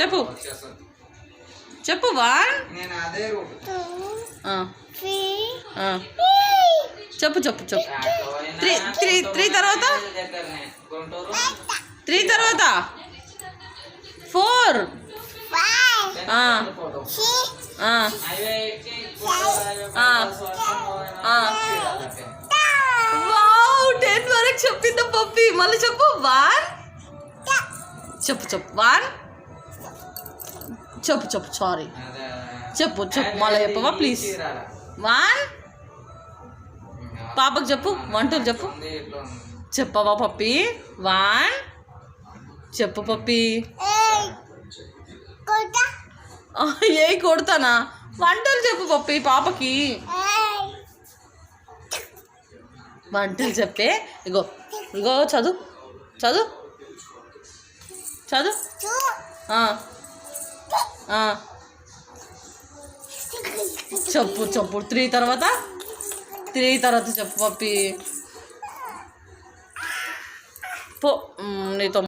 చెప్పు. చెప్పు వన్. చెప్పు చెప్పు చెప్పు. త్రీ- త్రీ- త్రీ తర్వాత? త్రీ తర్వాత? ఫోర్. టెన్ వరకు చెప్పింది పప్పి. మళ్ళీ చెప్పు వన్. చెప్పు చెప్పు వన్. చెప్పు చెప్పు సారీ. చెప్పు చెప్పు మళ్ళీ చెప్పవా ప్లీజ్. వన్ పాపకు చెప్పు వన్ టూ చెప్పు. చెప్పవా పప్పి? వన్ చెప్పు పప్పి. ఆ, ఏ కొడతానా? వంటలు చెప్పు పప్పి పాపకి. వంటలు చెప్పే. ఇగో ఇగో చదువు. చదువు. చదువు. చెప్పు చెప్పు. త్రీ తర్వాత? త్రీ తర్వాత చెప్పు పప్పి పో. నీతో